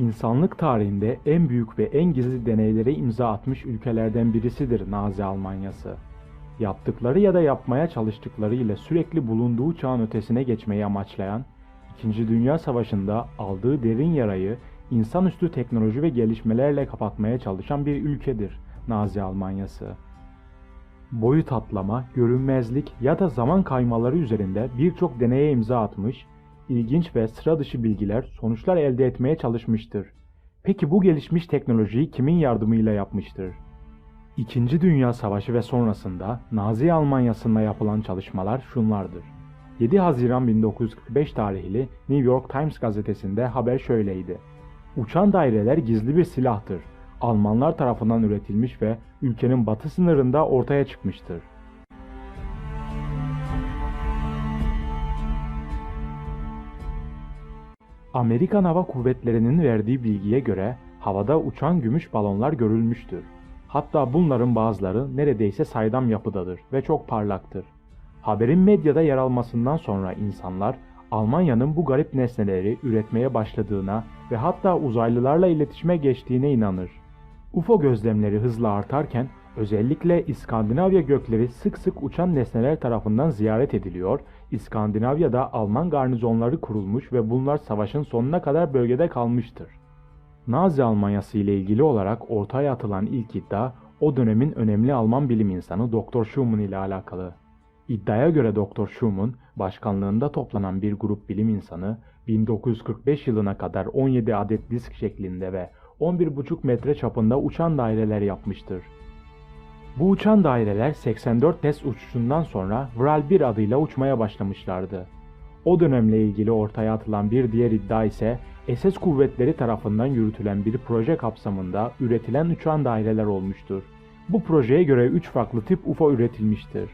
İnsanlık tarihinde en büyük ve en gizli deneylere imza atmış ülkelerden birisidir Nazi Almanyası. Yaptıkları ya da yapmaya çalıştıkları ile sürekli bulunduğu çağın ötesine geçmeyi amaçlayan, İkinci Dünya Savaşı'nda aldığı derin yarayı insanüstü teknoloji ve gelişmelerle kapatmaya çalışan bir ülkedir Nazi Almanyası. Boyut atlama, görünmezlik ya da zaman kaymaları üzerinde birçok deneye imza atmış, ilginç ve sıra dışı bilgiler, sonuçlar elde etmeye çalışmıştır. Peki bu gelişmiş teknolojiyi kimin yardımıyla yapmıştır? İkinci Dünya Savaşı ve sonrasında Nazi Almanyası'nda yapılan çalışmalar şunlardır. 7 Haziran 1945 tarihli New York Times gazetesinde haber şöyleydi. Uçan daireler gizli bir silahtır. Almanlar tarafından üretilmiş ve ülkenin batı sınırında ortaya çıkmıştır. Amerikan Hava Kuvvetleri'nin verdiği bilgiye göre havada uçan gümüş balonlar görülmüştür. Hatta bunların bazıları neredeyse saydam yapıdadır ve çok parlaktır. Haberin medyada yer almasından sonra insanlar Almanya'nın bu garip nesneleri üretmeye başladığına ve hatta uzaylılarla iletişime geçtiğine inanır. UFO gözlemleri hızla artarken özellikle İskandinavya gökleri sık sık uçan nesneler tarafından ziyaret ediliyor, İskandinavya'da Alman garnizonları kurulmuş ve bunlar savaşın sonuna kadar bölgede kalmıştır. Nazi Almanyası ile ilgili olarak ortaya atılan ilk iddia o dönemin önemli Alman bilim insanı Dr. Schumann ile alakalı. İddiaya göre Dr. Schumann, başkanlığında toplanan bir grup bilim insanı 1945 yılına kadar 17 adet disk şeklinde ve 11,5 metre çapında uçan daireler yapmıştır. Bu uçan daireler 84 test uçuşundan sonra Vral 1 adıyla uçmaya başlamışlardı. O dönemle ilgili ortaya atılan bir diğer iddia ise SS kuvvetleri tarafından yürütülen bir proje kapsamında üretilen uçan daireler olmuştur. Bu projeye göre 3 farklı tip UFO üretilmiştir.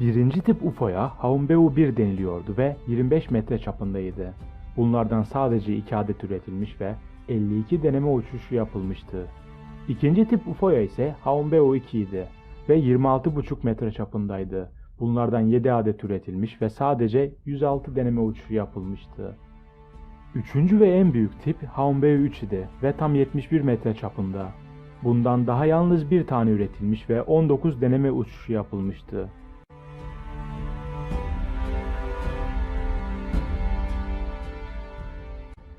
Birinci tip UFO'ya Haumbeu 1 deniliyordu ve 25 metre çapındaydı. Bunlardan sadece 2 adet üretilmiş ve 52 deneme uçuşu yapılmıştı. İkinci tip UFO'ya ise Haumbeu 2 idi ve 26,5 metre çapındaydı. Bunlardan 7 adet üretilmiş ve sadece 106 deneme uçuşu yapılmıştı. Üçüncü ve en büyük tip Haumbeu 3 idi ve tam 71 metre çapında. Bundan daha yalnız bir tane üretilmiş ve 19 deneme uçuşu yapılmıştı.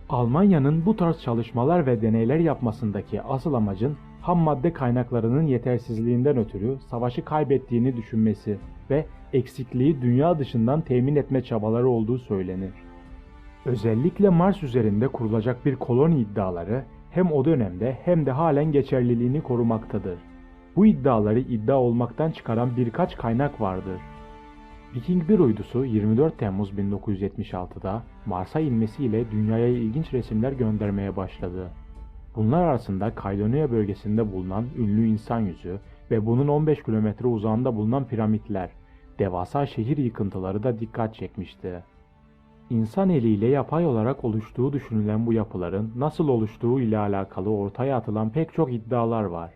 Almanya'nın bu tarz çalışmalar ve deneyler yapmasındaki asıl amacın ham madde kaynaklarının yetersizliğinden ötürü savaşı kaybettiğini düşünmesi ve eksikliği dünya dışından temin etme çabaları olduğu söylenir. Özellikle Mars üzerinde kurulacak bir koloni iddiaları hem o dönemde hem de halen geçerliliğini korumaktadır. Bu iddiaları iddia olmaktan çıkaran birkaç kaynak vardır. Viking 1 uydusu 24 Temmuz 1976'da Mars'a inmesiyle dünyaya ilginç resimler göndermeye başladı. Bunlar arasında Kaydonia bölgesinde bulunan ünlü insan yüzü ve bunun 15 kilometre uzağında bulunan piramitler, devasa şehir yıkıntıları da dikkat çekmişti. İnsan eliyle yapay olarak oluştuğu düşünülen bu yapıların nasıl oluştuğu ile alakalı ortaya atılan pek çok iddialar var.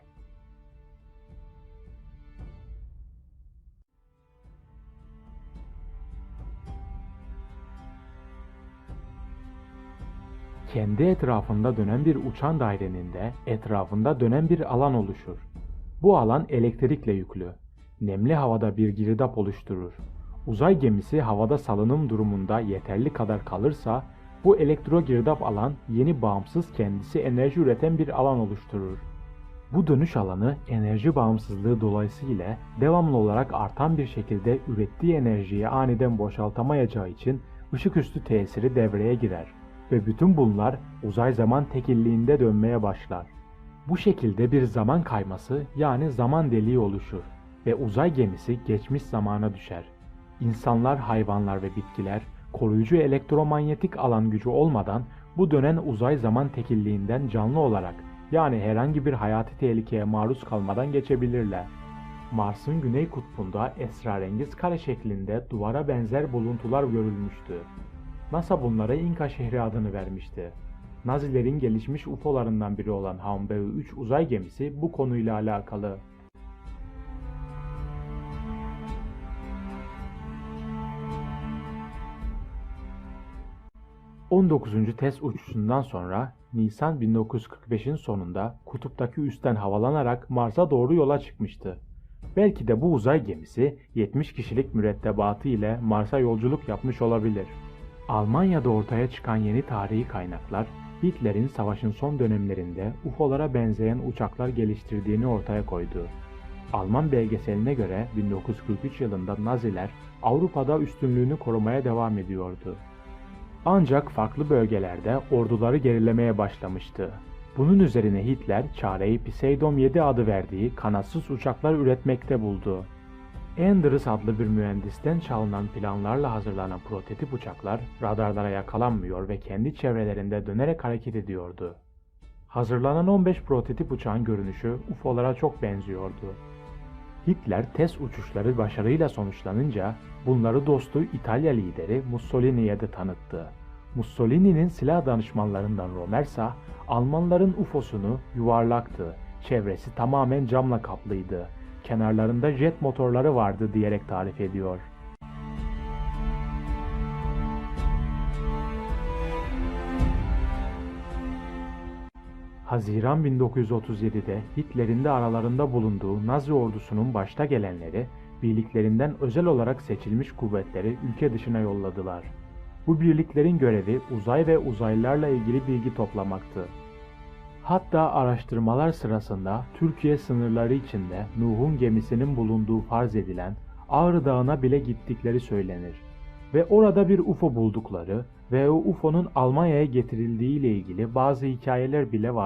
Kendi etrafında dönen bir uçan dairenin de etrafında dönen bir alan oluşur. Bu alan elektrikle yüklü. Nemli havada bir girdap oluşturur. Uzay gemisi havada salınım durumunda yeterli kadar kalırsa bu elektro girdap alan yeni bağımsız kendisi enerji üreten bir alan oluşturur. Bu dönüş alanı enerji bağımsızlığı dolayısıyla devamlı olarak artan bir şekilde ürettiği enerjiyi aniden boşaltamayacağı için ışık üstü tesiri devreye girer ve bütün bunlar uzay zaman tekilliğinde dönmeye başlar. Bu şekilde bir zaman kayması yani zaman deliği oluşur ve uzay gemisi geçmiş zamana düşer. İnsanlar, hayvanlar ve bitkiler koruyucu elektromanyetik alan gücü olmadan bu dönen uzay zaman tekilliğinden canlı olarak yani herhangi bir hayati tehlikeye maruz kalmadan geçebilirler. Mars'ın güney kutbunda esrarengiz kare şeklinde duvara benzer buluntular görülmüştü. NASA bunlara İnka şehri adını vermişti. Nazilerin gelişmiş UFO'larından biri olan Haumbeu 3 uzay gemisi bu konuyla alakalı. 19. test uçuşundan sonra Nisan 1945'in sonunda kutuptaki üstten havalanarak Mars'a doğru yola çıkmıştı. Belki de bu uzay gemisi 70 kişilik mürettebatı ile Mars'a yolculuk yapmış olabilir. Almanya'da ortaya çıkan yeni tarihi kaynaklar Hitler'in savaşın son dönemlerinde UFO'lara benzeyen uçaklar geliştirdiğini ortaya koydu. Alman belgeseline göre 1943 yılında Naziler Avrupa'da üstünlüğünü korumaya devam ediyordu. Ancak farklı bölgelerde orduları gerilemeye başlamıştı. Bunun üzerine Hitler çareyi Poseidon 7 adı verdiği kanatsız uçaklar üretmekte buldu. Anders adlı bir mühendisten çalınan planlarla hazırlanan prototip uçaklar radarlara yakalanmıyor ve kendi çevrelerinde dönerek hareket ediyordu. Hazırlanan 15 prototip uçağın görünüşü UFO'lara çok benziyordu. Hitler test uçuşları başarıyla sonuçlanınca bunları dostu İtalya lideri Mussolini'ye de tanıttı. Mussolini'nin silah danışmanlarından Romersa, Almanların UFO'sunu yuvarlaktı, çevresi tamamen camla kaplıydı, kenarlarında jet motorları vardı diyerek tarif ediyor. Haziran 1937'de Hitler'in de aralarında bulunduğu Nazi ordusunun başta gelenleri, birliklerinden özel olarak seçilmiş kuvvetleri ülke dışına yolladılar. Bu birliklerin görevi uzay ve uzaylılarla ilgili bilgi toplamaktı. Hatta araştırmalar sırasında Türkiye sınırları içinde Nuh'un gemisinin bulunduğu farz edilen Ağrı Dağı'na bile gittikleri söylenir. Ve orada bir UFO buldukları ve o UFO'nun Almanya'ya getirildiği ile ilgili bazı hikayeler bile var.